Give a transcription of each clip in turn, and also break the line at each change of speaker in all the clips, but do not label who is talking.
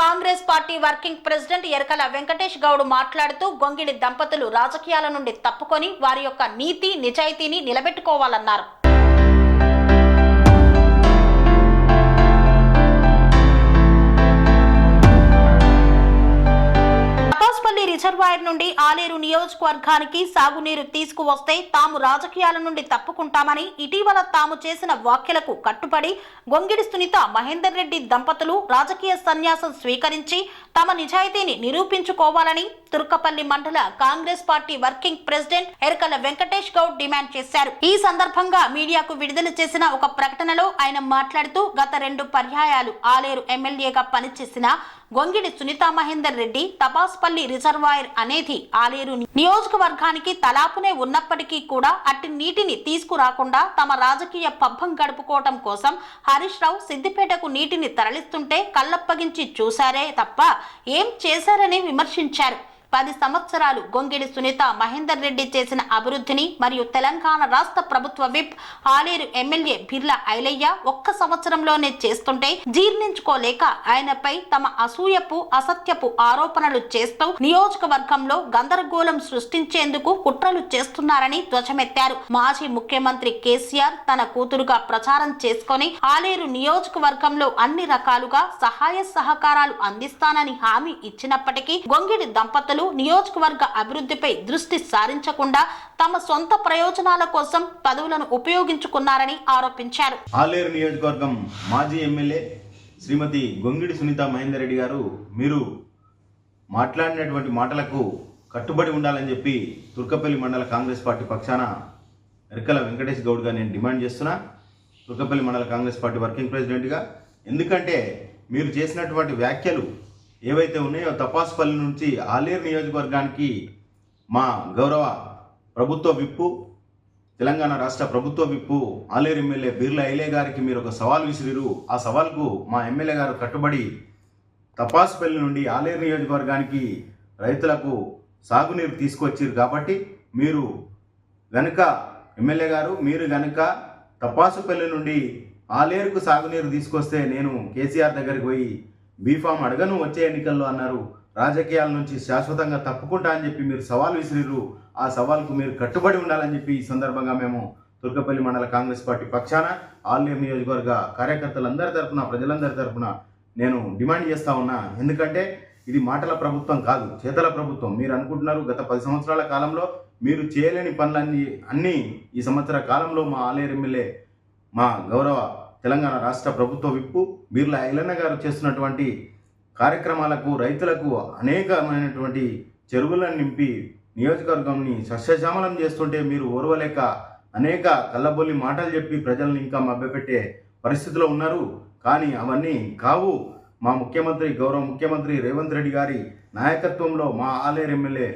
Congress party working president Erakala Venkatesh Goud మాట్లాడుతూ గొంగిడి దంపతులు రాజకీయాల నుండి తప్పుకొని వారి యొక్క నీతి నిజాయితీని నిలబెట్టుకోవాలన్నారు. రిజర్వాయర్ నుండి ఆలేరు నియోజకవర్గానికి సాగునీరు తీసుకువస్తే తాము రాజకీయాల నుండి తప్పుకుంటామని ఇటీవల తాము చేసిన వ్యాఖ్యలకు కట్టుబడి గొంగిడి సునీత మహేందర్ రెడ్డి దంపతులు రాజకీయ సన్యాసం స్వీకరించి తమ నిజాయితీని నిరూపించుకోవాలని తుర్కపల్లి మండల Congress party working president Erakala Venkatesh Goud demand చేశారు. ఈ సందర్భంగా మీడియాకు విడుదల చేసిన ఒక ప్రకటనలో ఆయన మాట్లాడుతూ గత రెండు పర్యాయాలు ఆలేరు ఎమ్మెల్యేగా పనిచేసిన గొంగిడి సునీతా మహేందర్ రెడ్డి తపాస్పల్లి రిజర్వాయర్ అనేది ఆలేరు నియోజకవర్గానికి తలాపునే ఉన్నప్పటికీ కూడా అట్టి నీటిని తీసుకురాకుండా తమ రాజకీయ పబ్బం గడుపుకోవటం కోసం హరీష్ రావు సిద్దిపేటకు నీటిని తరలిస్తుంటే కళ్ళప్పగించి చూశారే తప్ప ఏం చేశారని విమర్శించారు. పది సంవత్సరాలు గొంగిడి సునీత మహేందర్ రెడ్డి చేసిన అభివృద్ధిని మరియు తెలంగాణ రాష్ట్ర ప్రభుత్వ whip Aleru M L A Birla Ailaiah ఒక్క సంవత్సరంలోనే చేస్తుంటే జీర్ణించుకోలేక ఆయనపై తమ అసూయపు అసత్యపు ఆరోపణలు చేస్తూ నియోజకవర్గంలో గందరగోళం సృష్టించేందుకు కుట్రలు చేస్తున్నారని ధ్వజమెత్తారు. మాజీ ముఖ్యమంత్రి కేసీఆర్ తన కూతురుగా ప్రచారం చేసుకొని ఆలేరు నియోజకవర్గంలో అన్ని రకాలుగా సహాయ సహకారాలు అందిస్తానని హామీ ఇచ్చినప్పటికీ గొంగిడి దంపతులు నియోజకవర్గ అభివృద్ధిపై దృష్టి సారించకుండా తమ సొంత ప్రయోజనాల కోసం పదవులను ఉపయోగించుకున్నారని ఆరోపించారు.
ఆలేరు నియోజకవర్గం మాజీ M L A Shrimati Gongidi Sunitha Mahender Reddy garu మీరు మాట్లాడినటువంటి మాటలకు కట్టుబడి ఉండాలని చెప్పి తుర్కపల్లి మండల కాంగ్రెస్ పార్టీ పక్షాన ఎరకల వెంకటేష్ గౌడ్గా నేను డిమాండ్ చేస్తున్నా. తుర్కపల్లి మండల కాంగ్రెస్ పార్టీ వర్కింగ్ ప్రెసిడెంట్గా. ఎందుకంటే మీరు చేసినటువంటి వ్యాఖ్యలు ఏవైతే ఉన్నాయో తపాసుపల్లి నుంచి ఆలేరు నియోజకవర్గానికి మా గౌరవ ప్రభుత్వ విప్పు తెలంగాణ రాష్ట్ర ప్రభుత్వ విప్పు ఆలేరు ఎమ్మెల్యే బిర్లా ఐలే గారికి మీరు ఒక సవాల్ విసిరిరు. ఆ సవాల్కు మా ఎమ్మెల్యే గారు కట్టుబడి తపాసుపల్లి నుండి ఆలేరు నియోజకవర్గానికి రైతులకు సాగునీరు తీసుకొచ్చారు కాబట్టి మీరు గనుక ఎమ్మెల్యే గారు మీరు గనుక తపాసుపల్లి నుండి ఆలేరుకు సాగునీరు తీసుకొస్తే నేను కేసీఆర్ దగ్గరికి పోయి బీఫామ్ అడగను వచ్చే ఎన్నికల్లో అన్నారు. రాజకీయాల నుంచి శాశ్వతంగా తప్పుకుంటా అని చెప్పి మీరు సవాల్ విసిరిరు ఆ సవాల్కు మీరు కట్టుబడి ఉండాలని చెప్పి ఈ సందర్భంగా మేము తుర్కపల్లి మండల కాంగ్రెస్ పార్టీ పక్షాన ఆలేరు నియోజకవర్గ కార్యకర్తలందరి తరఫున ప్రజలందరి తరఫున నేను డిమాండ్ చేస్తా ఉన్నా. ఎందుకంటే ఇది మాటల ప్రభుత్వం కాదు చేతల ప్రభుత్వం. మీరు అనుకుంటున్నారు గత పది సంవత్సరాల కాలంలో మీరు చేయలేని పనులన్నీ అన్నీ ఈ సంవత్సర కాలంలో మా ఆలేరు ఎమ్మెల్యే మా గౌరవ తెలంగాణ రాష్ట్ర ప్రభుత్వ విప్పు బీర్లా ఐలన్న గారు చేస్తున్నటువంటి కార్యక్రమాలకు రైతులకు అనేకమైనటువంటి చెరువులను నింపి నియోజకవర్గంని సస్యశ్యామలం చేస్తుంటే మీరు ఓర్వలేక అనేక కళ్ళబొల్లి మాటలు చెప్పి ప్రజల్ని ఇంకా మభ్యపెట్టే పరిస్థితిలో ఉన్నారు. కానీ అవన్నీ కావు. మా ముఖ్యమంత్రి గౌరవ ముఖ్యమంత్రి రేవంత్ రెడ్డి గారి నాయకత్వంలో మా ఆలేరు ఎమ్మెల్యే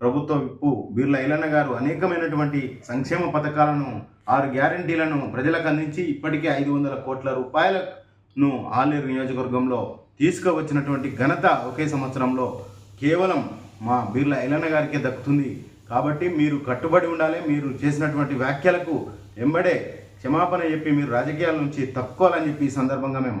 ప్రభుత్వ విప్పు బీర్ల ఐలన్న గారు అనేకమైనటువంటి సంక్షేమ పథకాలను ఆరు గ్యారంటీలను ప్రజలకు అందించి ఇప్పటికే ఐదు వందల కోట్ల రూపాయలను ఆలేరు నియోజకవర్గంలో తీసుకువచ్చినటువంటి ఘనత ఒకే సంవత్సరంలో కేవలం మా బీర్ల ఇలన్న గారికే దక్కుతుంది. కాబట్టి మీరు కట్టుబడి ఉండాలి మీరు చేసినటువంటి వ్యాఖ్యలకు ఎంబడే క్షమాపణ చెప్పి మీరు రాజకీయాల నుంచి తప్పుకోవాలని చెప్పి ఈ సందర్భంగా మేము